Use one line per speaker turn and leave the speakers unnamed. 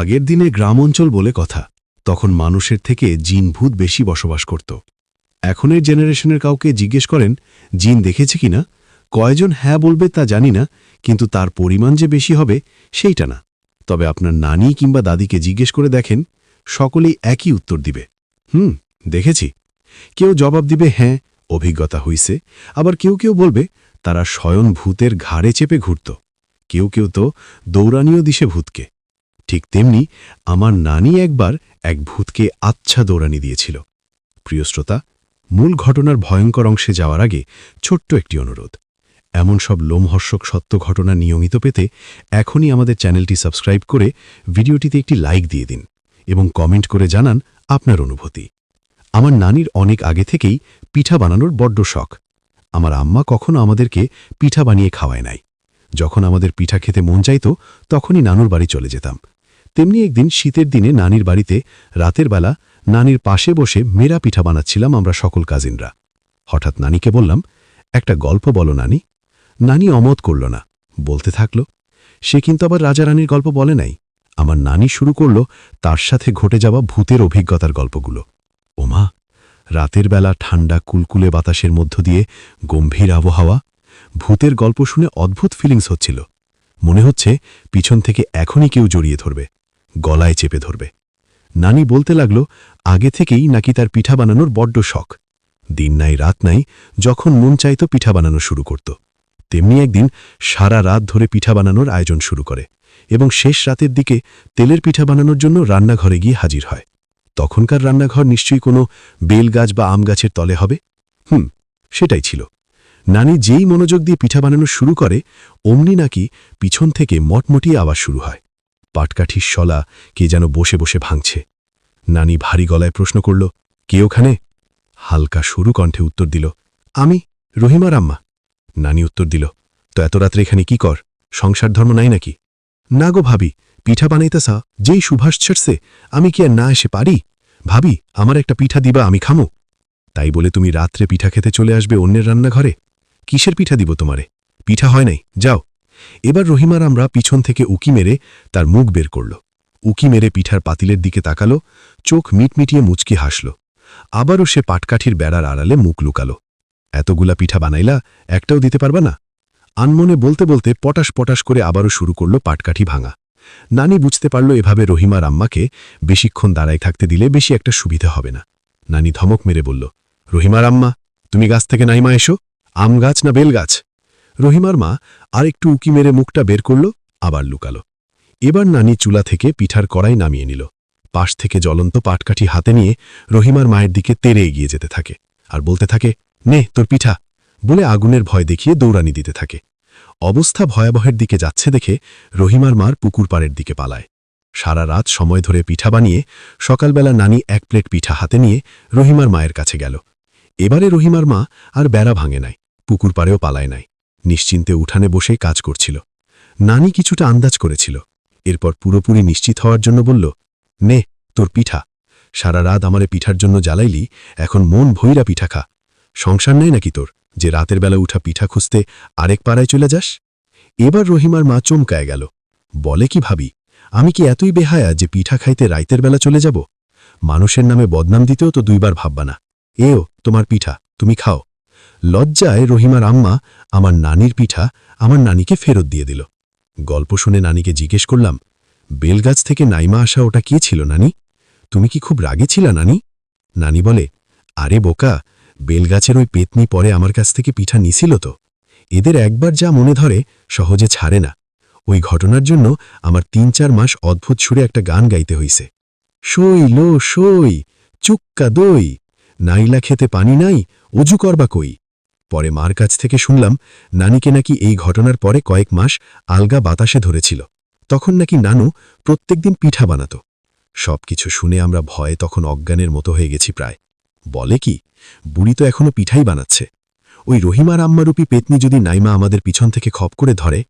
আগের দিনে গ্রাম অঞ্চল বলে কথা, তখন মানুষের থেকে জিন ভূত বেশি বসবাস করত। এখনের জেনারেশনের কাউকে জিজ্ঞেস করেন, জিন দেখেছে কিনা? কয়জন হ্যাঁ বলবে তা জানি না, কিন্তু তার পরিমাণ যে বেশি হবে, সেইটা না। তবে আপনার নানি কিংবা দাদিকে জিজ্ঞেস করে দেখেন, সকলেই একই উত্তর দিবে। হুম, দেখেছি। কেউ জবাব দিবে হ্যাঁ অভিজ্ঞতা হইছে। আবার কেউ কেউ বলবে, তারা স্বয়ং ভূতের ঘাড়ে চেপে ঘুরত। কেউ কেউ তো দৌড়ানীয় দিশে ভূতকে। ঠিক তেমনি আমার নানি একবার এক ভূতকে আচ্ছা দৌড়ানি দিয়েছিল। প্রিয় শ্রোতা, মূল ঘটনার ভয়ঙ্কর অংশে যাওয়ার আগে ছোট্ট একটি অনুরোধ। এমন সব লোমহর্ষক সত্য ঘটনা নিয়মিত পেতে এখনই আমাদের চ্যানেলটি সাবস্ক্রাইব করে ভিডিওটিতে একটি লাইক দিয়ে দিন এবং কমেন্ট করে জানান আপনার অনুভূতি। আমার নানির অনেক আগে থেকেই পিঠা বানানোর বড্ড শখ। আমার আম্মা কখনো আমাদেরকে পিঠা বানিয়ে খাওয়ায় নাই। যখন আমাদের পিঠা খেতে মন চাইত, তখনই নানুর বাড়ি চলে যেতাম। তেমনি একদিন শীতের দিনে নানির বাড়িতে, রাতের বেলা নানির পাশে বসে মেরা পিঠা বানাচ্ছিলাম আমরা সকল কাজিনরা। হঠাৎ নানিকে বললাম, একটা গল্প বলো নানি। নানি অমত করল না, বলতে থাকল, সে কিন্তু আবার রাজা রানীর গল্প বলে নাই। আমার নানি শুরু করল তার সাথে ঘটে যাওয়া ভূতের অভিজ্ঞতার গল্পগুলো। ওমা, রাতের বেলা ঠান্ডা কুলকুলে বাতাসের মধ্য দিয়ে গম্ভীর আবহাওয়া, ভূতের গল্প শুনে অদ্ভুত ফিলিংস হচ্ছিল। মনে হচ্ছে পিছন থেকে এখনই কেউ জড়িয়ে ধরবে। গলায় চেপে ধরবে। নানি বলতে লাগল, আগে থেকেই নাকি তার পিঠা বানানোর বড্ড শখ। দিন নাই, রাত নাই, যখন মন চাইত পিঠা বানানো শুরু করত। তেমনি একদিন সারা রাত ধরে পিঠা বানানোর আয়োজন শুরু করে এবং শেষ রাতের দিকে তেলের পিঠা বানানোর জন্য রান্নাঘরে গিয়ে হাজির হয়। তখনকার রান্নাঘর নিশ্চয়ই কোনো বেল গাছ বা আম গাছের তলে হবে? হুম, সেটাই ছিল। নানি যেই মনোযোগ দিয়ে পিঠা বানানো শুরু করে, অমনি নাকি পিছন থেকে মটমটিয়ে আওয়াজ শুরু হয়। পাটকাঠির শলা কে যেন বসে বসে ভাঙছে। নানি ভারী গলায় প্রশ্ন করল, কে ওখানে? হালকা সরু কণ্ঠে উত্তর দিল, আমি রহিমার আম্মা। নানি উত্তর দিল, তো এত রাত্রে এখানে কি কর? সংসার ধর্ম নাই নাকি? না গো ভাবি, পিঠা বানাইতেসা যেই সুভাষ ছেড়ছে, আমি কি আর না এসে পারি? ভাবি, আমার একটা পিঠা দিবা, আমি খামো। তাই বলে তুমি রাত্রে পিঠা খেতে চলে আসবে অন্যের রান্নাঘরে? কিসের পিঠা দিব তোমারে? পিঠা হয় নাই, যাও। এবার রহিমার আমরা পিছন থেকে উকি মেরে তার মুখ বের করল। উকি মেরে পিঠার পাতিলের দিকে তাকালো, চোখ মিটমিটিয়ে মুচকি হাসল। আবারও সে পাটকাঠির বেড়ার আড়ালে মুখ লুকালো। এতগুলা পিঠা বানাইলা, একটাও দিতে পারবা না? আনমনে বলতে বলতে পটাশ পটাশ করে আবারও শুরু করল পাটকাঠি ভাঙা। নানি বুঝতে পারল এভাবে রহিমার আম্মাকে বেশিক্ষণ দাঁড়ায় থাকতে দিলে বেশি একটা সুবিধা হবে না। নানি ধমক মেরে বলল, রহিমার আম্মা, তুমি গাছ থেকে নাইমা এসো। আম গাছ না বেল গাছ? রহিমার মা আর একটু উকি মেরে মুখটা বের করল, আবার লুকালো। এবার নানি চুলা থেকে পিঠার কড়াই নামিয়ে নিল। পাশ থেকে জ্বলন্ত পাটকাঠি হাতে নিয়ে রহিমার মায়ের দিকে তেরে এগিয়ে যেতে থাকে আর বলতে থাকে, নে, তোর পিঠা, বলে আগুনের ভয় দেখিয়ে দৌড়ানি দিতে থাকে। অবস্থা ভয়াবহের দিকে যাচ্ছে দেখে রহিমার মার পুকুর পাড়ের দিকে পালায়। সারা রাত সময় ধরে পিঠা বানিয়ে সকালবেলা নানি এক প্লেট পিঠা হাতে নিয়ে রহিমার মায়ের কাছে গেল। এবারে রহিমার মা আর বেড়া ভাঙে নাই, পুকুর পাড়েও পালায় নাই। নিশ্চিন্তে উঠানে বসেই কাজ করছিল। নানি কিছুটা আন্দাজ করেছিল। এরপর পুরোপুরি নিশ্চিত হওয়ার জন্য বলল, নে, তোর পিঠা। সারা রাত আমারে পিঠার জন্য জ্বালাইলি, এখন মন ভৈরা পিঠা খা। সংসার নেই নাকি তোর? যে রাতের বেলা উঠা পিঠা খুঁজতে আরেক পাড়ায় চলে যাস? এবার রহিমার মা চমকায় গেল। বলে কি ভাবি, আমি কি এতই বেহায়া যে পিঠা খাইতে রাইতের বেলা চলে যাব? মানুষের নামে বদনাম দিতেও তো দুইবার ভাববা না। এও, তোমার পিঠা, তুমি খাও। লজ্জায় রহিমার আম্মা আমার নানির পিঠা আমার নানিকে ফেরত দিয়ে দিল। গল্প শুনে নানিকে জিজ্ঞেস করলাম বেলগাছ থেকে নাইমা আসা ওটা কি ছিল, নানি? তুমি কি খুব রাগে ছিলা, নানি? নানি বলে, আরে বোকা বেলগাছের ওই পেতনি পরে আমার কাছ থেকে পিঠা নিছিল তো। এদের একবার যা মনে ধরে সহজে ছাড়ে না। ওই ঘটনার জন্য আমার তিন চার মাস অদ্ভুত সুরে একটা গান গাইতে হইছে। সই লো সই চুক্কা দই, নাইলা খেতে পানি নাই, অজু করবা কই? পরে মার কাছ থেকে শুনলাম, নানিকে নাকি এই ঘটনার পরে কয়েক মাস আলগা বাতাসে ধরেছিল। তখন নাকি নানু প্রত্যেক দিন পিঠা বানাত। সবকিছু শুনে আমরা ভয়ে তখন অজ্ঞানের মতো হয়ে গেছি প্রায়। বলে কি, বুড়ি তো এখনও পিঠাই বানাচ্ছে। ওই রহিমার আম্মারূপী পেতনি যদি নাইমা আমাদের পিছন থেকে খপ করে ধরে